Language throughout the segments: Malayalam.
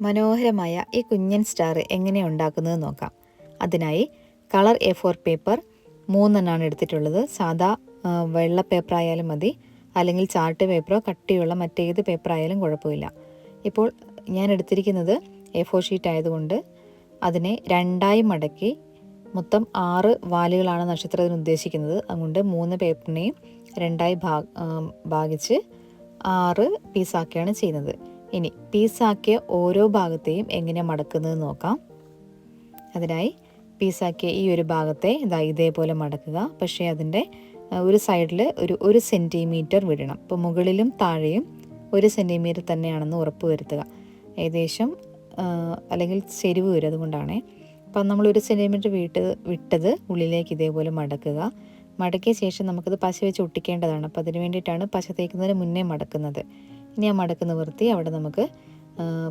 മനോഹരമായ ഈ കുഞ്ഞൻ സ്റ്റാർ എങ്ങനെ ഉണ്ടാക്കുന്നത് നോക്കാം. അതിനായി കളർ എ ഫോർ പേപ്പർ മൂന്നെണ്ണമാണ് എടുത്തിട്ടുള്ളത്. സാധാ വെള്ള പേപ്പർ ആയാലും മതി. അല്ലെങ്കിൽ ചാർട്ട് പേപ്പറോ കട്ടിയുള്ള മറ്റേത് പേപ്പർ ആയാലും കുഴപ്പമില്ല. ഇപ്പോൾ ഞാൻ എടുത്തിരിക്കുന്നത് എ ഫോർ ഷീറ്റ് ആയതുകൊണ്ട് അതിനെ രണ്ടായി മടക്കി മൊത്തം ആറ് വാലുകളാണ് നക്ഷത്രത്തിന് ഉദ്ദേശിക്കുന്നത്. അതുകൊണ്ട് മൂന്ന് പേപ്പറിനെയും രണ്ടായി ഭാഗിച്ച് ആറ് പീസാക്കിയാണ് ചെയ്യുന്നത്. ഇനി പീസാക്കിയ ഓരോ ഭാഗത്തെയും എങ്ങനെ മടക്കുന്നത് നോക്കാം. അതിനായി പീസാക്കിയ ഈ ഒരു ഭാഗത്തെ ഇതാ ഇതേപോലെ മടക്കുക. പക്ഷേ അതിന്റെ ഒരു സൈഡിൽ ഒരു ഒരു സെന്റിമീറ്റർ വിടണം. ഇപ്പോൾ മുകളിലും താഴെയും ഒരു സെന്റിമീറ്റർ തന്നെയാണെന്ന് ഉറപ്പ് വരുത്തുക. ഏകദേശം അല്ലെങ്കിൽ ചെരിവ് വരും അതുകൊണ്ടാണ്. അപ്പം നമ്മൾ ഒരു സെന്റിമീറ്റർ വിട്ട് വിട്ടത് ഉള്ളിലേക്ക് ഇതേപോലെ മടക്കുക. മടക്കിയ ശേഷം നമുക്കത് പശ വെച്ച് ഒട്ടിക്കേണ്ടതാണ്. അപ്പോൾ അതിന് വേണ്ടിയിട്ടാണ് പശ തേക്കുന്നതിന് മുന്നേ മടക്കുന്നത്. ഇനി ആ മടക്ക് നിവർത്തി അവിടെ നമുക്ക്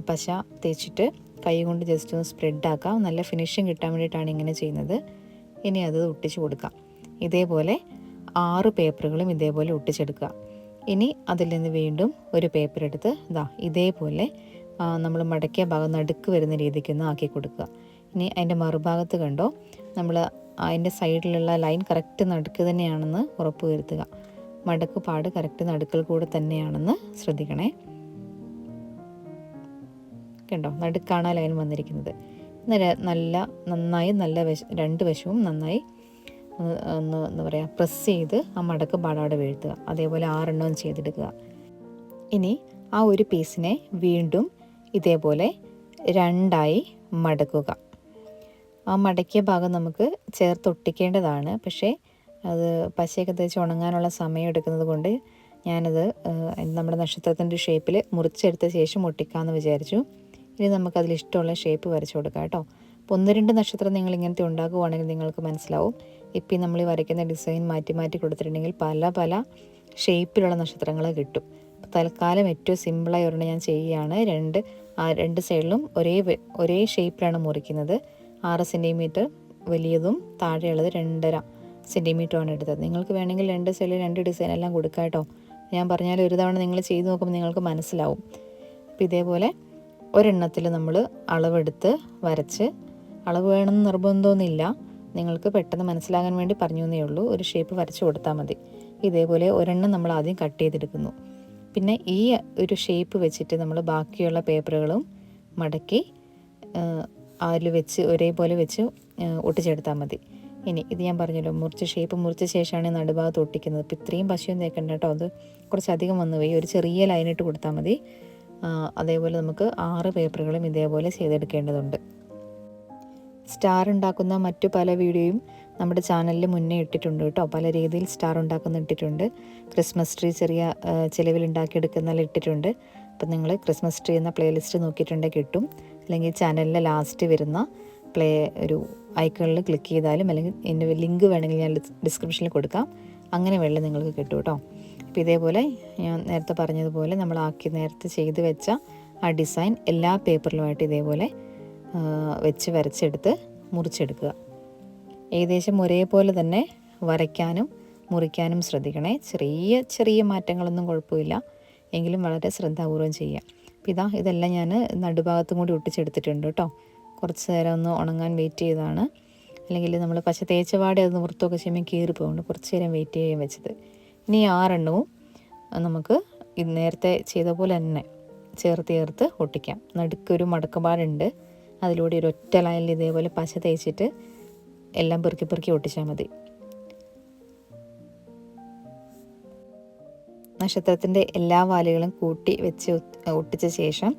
പശ തേച്ചിട്ട് കൈ കൊണ്ട് ജസ്റ്റ് ഒന്ന് സ്പ്രെഡ് ആക്കാം. നല്ല ഫിനിഷിങ് കിട്ടാൻ വേണ്ടിയിട്ടാണ് ഇങ്ങനെ ചെയ്യുന്നത്. ഇനി അത് ഒട്ടിച്ച് കൊടുക്കാം. ഇതേപോലെ ആറ് പേപ്പറുകളും ഇതേപോലെ ഒട്ടിച്ചെടുക്കുക. ഇനി അതിൽ നിന്ന് വീണ്ടും ഒരു പേപ്പർ എടുത്ത് ഇതാ ഇതേപോലെ നമ്മൾ മടക്കിയ ഭാഗം നടുക്ക് വരുന്ന രീതിക്ക് ആക്കി കൊടുക്കുക. ഇനി അതിന്റെ മറുഭാഗത്ത് കണ്ടോ നമ്മൾ അതിന്റെ സൈഡിലുള്ള ലൈൻ കറക്റ്റ് നടുക്ക് തന്നെയാണെന്ന് ഉറപ്പ് വരുത്തുക. മടക്ക് പാട് കറക്റ്റ് നടുക്കൽ കൂടെ തന്നെയാണെന്ന് ശ്രദ്ധിക്കണേ. കണ്ടോ? നടുക്കാണ് ലൈൻ വന്നിരിക്കുന്നത്. നല്ല നന്നായി നല്ല വശ രണ്ട് വശവും നന്നായി ഒന്ന് എന്താ പറയുക പ്രസ് ചെയ്ത് ആ മടക്ക് പാടാടെ വീഴ്ത്തുക. അതേപോലെ ആറെണ്ണം ചെയ്തെടുക്കുക. ഇനി ആ ഒരു പീസിനെ വീണ്ടും ഇതേപോലെ രണ്ടായി മടക്കുക. ആ മടക്കിയ ഭാഗം നമുക്ക് ചേർത്തൊട്ടിക്കേണ്ടതാണ് പക്ഷേ അത് പശയൊക്കെ തേച്ച് ഉണങ്ങാനുള്ള സമയം എടുക്കുന്നത് കൊണ്ട് ഞാനത് നമ്മുടെ നക്ഷത്രത്തിന്റെ ഷേപ്പിൽ മുറിച്ചെടുത്ത ശേഷം ഒട്ടിക്കാമെന്ന് വിചാരിച്ചു. ഇനി നമുക്കതിൽ ഇഷ്ടമുള്ള ഷേപ്പ് വരച്ചു കൊടുക്കാം കേട്ടോ. അപ്പോൾ ഒന്ന് രണ്ട് നക്ഷത്രം നിങ്ങൾ ഇങ്ങനത്തെ ഉണ്ടാക്കുകയാണെങ്കിൽ നിങ്ങൾക്ക് മനസ്സിലാവും. ഇപ്പം നമ്മൾ ഈ വരയ്ക്കുന്ന ഡിസൈൻ മാറ്റി മാറ്റി കൊടുത്തിട്ടുണ്ടെങ്കിൽ പല പല ഷേപ്പിലുള്ള നക്ഷത്രങ്ങൾ കിട്ടും. തൽക്കാലം ഏറ്റവും സിമ്പിളായി ഒരെണ്ണം ഞാൻ ചെയ്യുകയാണ്. രണ്ട് ആ രണ്ട് സൈഡിലും ഒരേ ഒരേ ഷേപ്പിലാണ് മുറിക്കുന്നത്. ആറ് സെന്റിമീറ്റർ വലിയതും താഴെയുള്ളത് രണ്ടര. സെന്റിമീറ്ററുമാണ് എടുത്തത്. നിങ്ങൾക്ക് വേണമെങ്കിൽ രണ്ട് സൈഡിൽ രണ്ട് ഡിസൈൻ എല്ലാം കൊടുക്കാം കേട്ടോ. ഞാൻ പറഞ്ഞാൽ ഒരു തവണ നിങ്ങൾ ചെയ്ത് നോക്കുമ്പോൾ നിങ്ങൾക്ക് മനസ്സിലാവും. അപ്പോൾ ഇതേപോലെ ഒരെണ്ണത്തിൽ നമ്മൾ അളവെടുത്ത് വരച്ച് അളവ് വേണമെന്ന് നിർബന്ധമൊന്നുമില്ല. നിങ്ങൾക്ക് പെട്ടെന്ന് മനസ്സിലാകാൻ വേണ്ടി പറഞ്ഞു എന്നേ ഉള്ളൂ. ഒരു ഷേപ്പ് വരച്ച് കൊടുത്താൽ മതി. ഇതേപോലെ ഒരെണ്ണം നമ്മൾ ആദ്യം കട്ട് ചെയ്തെടുക്കുന്നു. പിന്നെ ഈ ഒരു ഷേപ്പ് വെച്ചിട്ട് നമ്മൾ ബാക്കിയുള്ള പേപ്പറുകളും മടക്കി അതിൽ വെച്ച് ഒരേപോലെ വെച്ച് ഒട്ടിച്ചെടുത്താൽ മതി. ഇനി ഇത് ഞാൻ പറഞ്ഞല്ലോ മുറിച്ച ഷേപ്പ് മുറിച്ച ശേഷമാണ് നടുഭാഗത്ത് ഒട്ടിക്കുന്നത്. അപ്പോൾ ഇത്രയും പശുവും തേക്കണ്ട കേട്ടോ. അത് കുറച്ചധികം വന്നു പോയി ഒരു ചെറിയ ലൈനിട്ട് കൊടുത്താൽ മതി. അതേപോലെ നമുക്ക് ആറ് പേപ്പറുകളും ഇതേപോലെ ചെയ്തെടുക്കേണ്ടതുണ്ട്. സ്റ്റാർ ഉണ്ടാക്കുന്ന മറ്റു പല വീഡിയോയും നമ്മുടെ ചാനലിൽ മുന്നേ ഇട്ടിട്ടുണ്ട് കേട്ടോ. പല രീതിയിൽ സ്റ്റാർ ഉണ്ടാക്കുന്ന ഇട്ടിട്ടുണ്ട്. ക്രിസ്മസ് ട്രീ ചെറിയ ചിലവിൽ ഉണ്ടാക്കിയെടുക്കുന്ന ഇട്ടിട്ടുണ്ട്. അപ്പം നിങ്ങൾ ക്രിസ്മസ് ട്രീ എന്ന പ്ലേലിസ്റ്റ് നോക്കിയിട്ടുണ്ടെങ്കിൽ കിട്ടും. അല്ലെങ്കിൽ ചാനലിലെ ലാസ്റ്റ് വരുന്ന പ്ലേ ഒരു ഐക്കണിൽ ക്ലിക്ക് ചെയ്താലും അല്ലെങ്കിൽ എന്റെ ലിങ്ക് വേണമെങ്കിൽ ഞാൻ ഡിസ്ക്രിപ്ഷനിൽ കൊടുക്കാം. അങ്ങനെ വെള്ളം നിങ്ങൾക്ക് കിട്ടും കേട്ടോ. അപ്പോൾ ഇതേപോലെ ഞാൻ നേരത്തെ പറഞ്ഞതുപോലെ നമ്മൾ ആക്കി നേരത്തെ ചെയ്ത് വെച്ച ആ ഡിസൈൻ എല്ലാ പേപ്പറിലുമായിട്ട് ഇതേപോലെ വെച്ച് വരച്ചെടുത്ത് മുറിച്ചെടുക്കുക. ഏകദേശം ഒരേപോലെ തന്നെ വരയ്ക്കാനും മുറിക്കാനും ശ്രദ്ധിക്കണേ. ചെറിയ ചെറിയ മാറ്റങ്ങളൊന്നും കുഴപ്പമില്ല. എങ്കിലും വളരെ ശ്രദ്ധാപൂർവം ചെയ്യുക. അപ്പോൾ ഇതാ ഇതെല്ലാം ഞാൻ നടുഭാഗത്തും കൂടി ഒട്ടിച്ചെടുത്തിട്ടുണ്ട് കേട്ടോ. കുറച്ച് നേരം ഒന്ന് ഉണങ്ങാൻ വെയിറ്റ് ചെയ്തതാണ്. അല്ലെങ്കിൽ നമ്മൾ പശ തേച്ച പാടെ അത് വൃത്തമൊക്കെ ചെയ്യുമ്പോൾ കീറി പോകുന്നുണ്ട് കുറച്ച് നേരം വെയിറ്റ് ചെയ്യാൻ വെച്ചത്. ഇനി ആറെണ്ണവും നമുക്ക് ഇത് നേരത്തെ ചെയ്ത പോലെ തന്നെ ചേർത്ത് ചേർത്ത് ഒട്ടിക്കാം. നടുക്കൊരു മടക്കപാടുണ്ട്. അതിലൂടെ ഒരു ഒറ്റ ലൈനിൽ ഇതേപോലെ പശ തേച്ചിട്ട് എല്ലാം പെറുക്കി പെറുക്കി ഒട്ടിച്ചാൽ മതി. നക്ഷത്രത്തിന്റെ എല്ലാ വാലുകളും കൂട്ടി വെച്ച് ഒട്ടിച്ച ശേഷം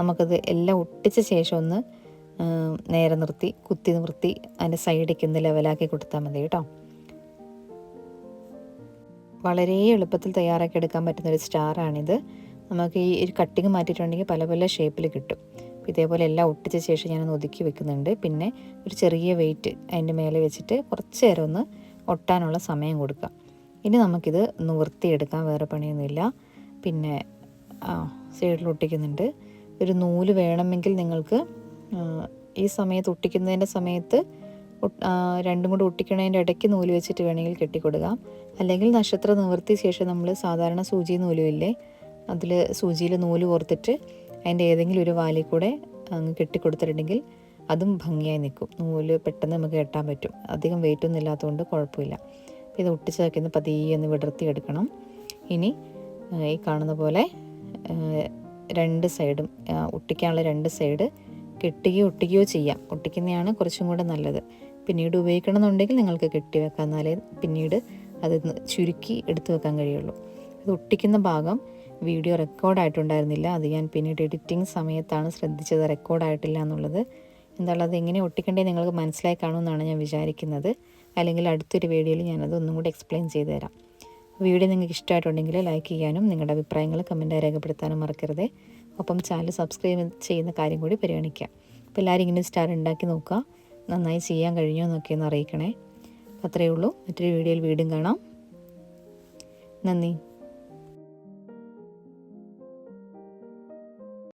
നമുക്കത് എല്ലാം ഒട്ടിച്ച ശേഷം ഒന്ന് നേരെ നിർത്തി കുത്തി നിർത്തി അതിന്റെ സൈഡേക്ക് ഒന്ന് ലെവലാക്കി കൊടുത്താൽ മതി കേട്ടോ. വളരെ എളുപ്പത്തിൽ തയ്യാറാക്കി എടുക്കാൻ പറ്റുന്ന ഒരു സ്റ്റാറാണിത് നമുക്ക് ഈ ഒരു കട്ടിങ് മാറ്റിയിട്ടുണ്ടെങ്കിൽ പല പല ഷേപ്പിൽ കിട്ടും. ഇതേപോലെ എല്ലാം ഒട്ടിച്ച ശേഷം ഞാനൊന്ന് ഒതുക്കി വെക്കുന്നുണ്ട്. പിന്നെ ഒരു ചെറിയ വെയിറ്റ് അതിന്റെ മേലെ വെച്ചിട്ട് കുറച്ച് നേരം ഒന്ന് ഒട്ടാനുള്ള സമയം കൊടുക്കുക ഇനി നമുക്കിത് നിവർത്തിയെടുക്കാൻ വേറെ പണിയൊന്നുമില്ല. പിന്നെ സൈഡിൽ ഒട്ടിക്കുന്നുണ്ട്. ഒരു നൂൽ വേണമെങ്കിൽ നിങ്ങൾക്ക് ഈ സമയത്ത് ഒട്ടിക്കുന്നതിന്റെ സമയത്ത് രണ്ടും കൂടി ഒട്ടിക്കണതിന്റെ ഇടയ്ക്ക് നൂൽ വെച്ചിട്ട് വേണമെങ്കിൽ കെട്ടിക്കൊടുക്കാം. അല്ലെങ്കിൽ നക്ഷത്ര നിവർത്തിയ ശേഷം നമ്മൾ സാധാരണ സൂചി നൂലുമില്ലേ അതിൽ സൂചിയിൽ നൂൽ കോർത്തിട്ട് അതിന്റെ ഏതെങ്കിലും ഒരു വാലിൽ കൂടെ അങ്ങ് കെട്ടിക്കൊടുത്തിട്ടുണ്ടെങ്കിൽ അതും ഭംഗിയായി നിൽക്കും. നൂൽ പെട്ടെന്ന് നമുക്ക് കെട്ടാൻ പറ്റും. അധികം വെയിറ്റ് ഒന്നും ഇല്ലാത്തതുകൊണ്ട് കുഴപ്പമില്ല. ഇത് ഒട്ടിച്ച് വയ്ക്കുന്ന പതിയെ ഒന്ന് വിടർത്തി എടുക്കണം. ഇനി ഈ കാണുന്ന പോലെ രണ്ട് സൈഡും ഒട്ടിക്കാനുള്ള രണ്ട് സൈഡ് കെട്ടുകയോ ഒട്ടിക്കുകയോ ചെയ്യാം. ഒട്ടിക്കുന്നതാണ് കുറച്ചും കൂടെ നല്ലത്. പിന്നീട് ഉപയോഗിക്കണമെന്നുണ്ടെങ്കിൽ നിങ്ങൾക്ക് കെട്ടി വെക്കാം എന്നാലേ പിന്നീട് അത് ചുരുക്കി എടുത്തു വെക്കാൻ കഴിയുള്ളൂ. ഇത് ഒട്ടിക്കുന്ന ഭാഗം വീഡിയോ റെക്കോർഡായിട്ടുണ്ടായിരുന്നില്ല അത് ഞാൻ പിന്നീട് എഡിറ്റിംഗ് സമയത്താണ് ശ്രദ്ധിച്ചത്. റെക്കോർഡായിട്ടില്ല എന്നുള്ളത്. എന്തായാലും അത് എങ്ങനെ ഒട്ടിക്കേണ്ടത് നിങ്ങൾക്ക് മനസ്സിലായി കാണുമെന്നാണ് ഞാൻ വിചാരിക്കുന്നത്. അല്ലെങ്കിൽ അടുത്തൊരു വീഡിയോയിൽ ഞാനത് ഒന്നും കൂടി എക്സ്പ്ലെയിൻ ചെയ്തു തരാം. വീഡിയോ നിങ്ങൾക്ക് ഇഷ്ടമായിട്ടുണ്ടെങ്കിൽ ലൈക്ക് ചെയ്യാനും നിങ്ങളുടെ അഭിപ്രായങ്ങൾ കമന്റായി രേഖപ്പെടുത്താനും മറക്കരുത്. ഒപ്പം ചാനൽ സബ്സ്ക്രൈബ് ചെയ്യുന്ന കാര്യം കൂടി പരിഗണിക്കുക. അപ്പോൾ എല്ലാവരും ഇങ്ങനെ സ്റ്റാർ ഉണ്ടാക്കി നോക്കുക. നന്നായി ചെയ്യാൻ കഴിഞ്ഞോ എന്നൊക്കെ ഒന്ന് അറിയിക്കണേ. അത്രയേ ഉള്ളൂ. മറ്റൊരു വീഡിയോയിൽ വീണ്ടും കാണാം. നന്ദി.